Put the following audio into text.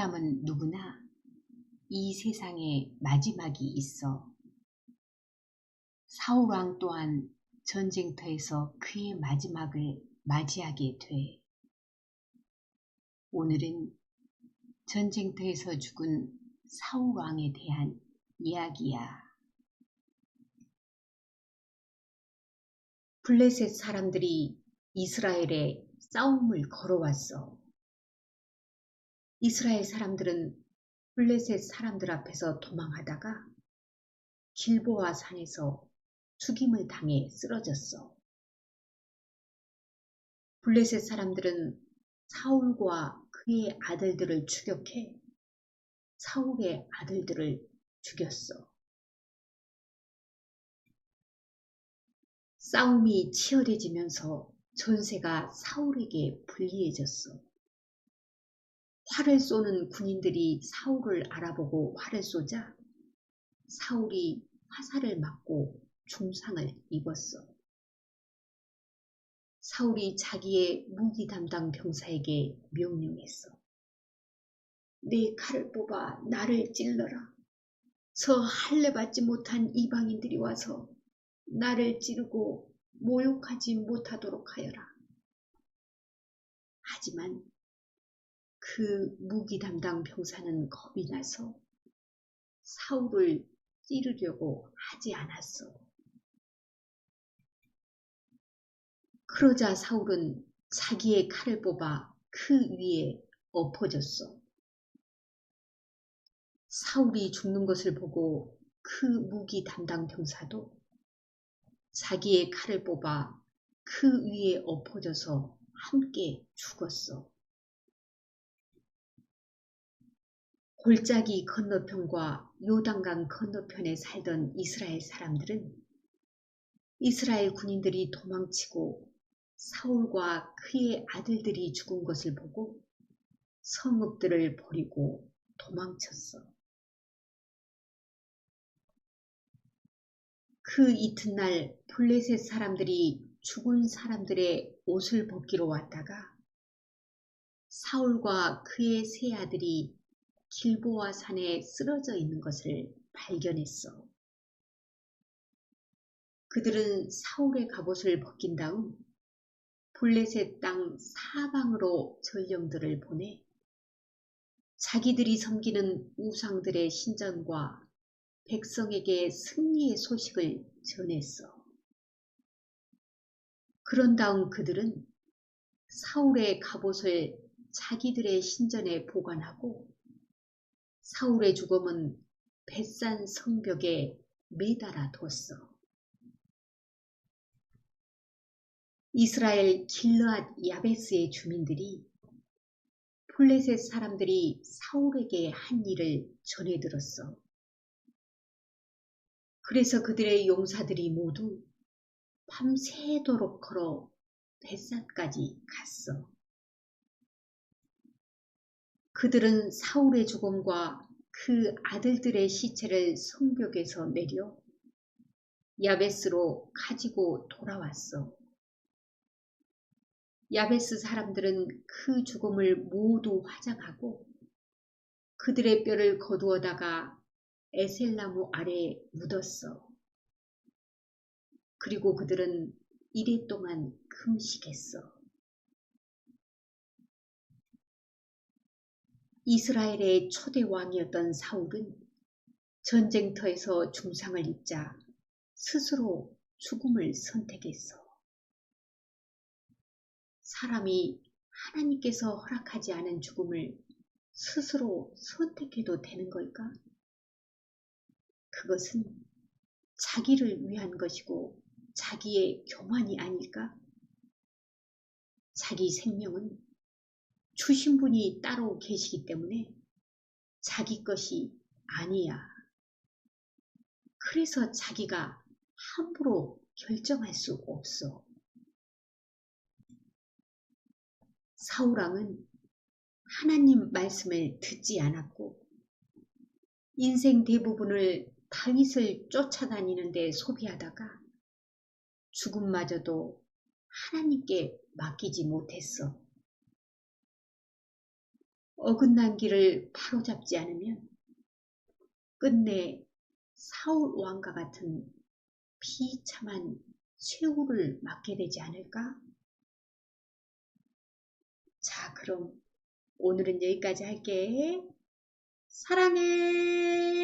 사람은 누구나 이 세상에 마지막이 있어. 사울왕 또한 전쟁터에서 그의 마지막을 맞이하게 돼. 오늘은 전쟁터에서 죽은 사울왕에 대한 이야기야. 블레셋 사람들이 이스라엘에 싸움을 걸어왔어. 이스라엘 사람들은 블레셋 사람들 앞에서 도망하다가 길보아 산에서 죽임을 당해 쓰러졌어. 블레셋 사람들은 사울과 그의 아들들을 추격해 사울의 아들들을 죽였어. 싸움이 치열해지면서 전세가 사울에게 불리해졌어. 활을 쏘는 군인들이 사울을 알아보고 활을 쏘자 사울이 화살을 맞고 중상을 입었어. 사울이 자기의 무기 담당 병사에게 명령했어. 내 칼을 뽑아 나를 찔러라. 저 할례 받지 못한 이방인들이 와서 나를 찌르고 모욕하지 못하도록 하여라. 하지만 그 무기 담당 병사는 겁이 나서 사울을 찌르려고 하지 않았어. 그러자 사울은 자기의 칼을 뽑아 그 위에 엎어졌어. 사울이 죽는 것을 보고 그 무기 담당 병사도 자기의 칼을 뽑아 그 위에 엎어져서 함께 죽었어. 골짜기 건너편과 요단강 건너편에 살던 이스라엘 사람들은 이스라엘 군인들이 도망치고 사울과 그의 아들들이 죽은 것을 보고 성읍들을 버리고 도망쳤어. 그 이튿날 블레셋 사람들이 죽은 사람들의 옷을 벗기러 왔다가 사울과 그의 세 아들이 길보아 산에 쓰러져 있는 것을 발견했어. 그들은 사울의 갑옷을 벗긴 다음 블레셋 땅 사방으로 전령들을 보내 자기들이 섬기는 우상들의 신전과 백성에게 승리의 소식을 전했어. 그런 다음 그들은 사울의 갑옷을 자기들의 신전에 보관하고 사울의 죽음은 뱃산 성벽에 매달아 뒀어. 이스라엘 길르앗 야베스의 주민들이 플레셋 사람들이 사울에게 한 일을 전해 들었어. 그래서 그들의 용사들이 모두 밤새도록 걸어 뱃산까지 갔어. 그들은 사울의 죽음과 그 아들들의 시체를 성벽에서 내려 야베스로 가지고 돌아왔어. 야베스 사람들은 그 죽음을 모두 화장하고 그들의 뼈를 거두어다가 에셀나무 아래에 묻었어. 그리고 그들은 이래 동안 금식했어. 이스라엘의 초대 왕이었던 사울은 전쟁터에서 중상을 입자 스스로 죽음을 선택했어. 사람이 하나님께서 허락하지 않은 죽음을 스스로 선택해도 되는 걸까? 그것은 자기를 위한 것이고 자기의 교만이 아닐까? 자기 생명은 주신 분이 따로 계시기 때문에 자기 것이 아니야. 그래서 자기가 함부로 결정할 수 없어. 사우랑은 하나님 말씀을 듣지 않았고 인생 대부분을 다윗을 쫓아다니는 데 소비하다가 죽음마저도 하나님께 맡기지 못했어. 어긋난 길을 바로잡지 않으면 끝내 사울 왕과 같은 비참한 최후를 맞게 되지 않을까? 자, 그럼 오늘은 여기까지 할게. 사랑해.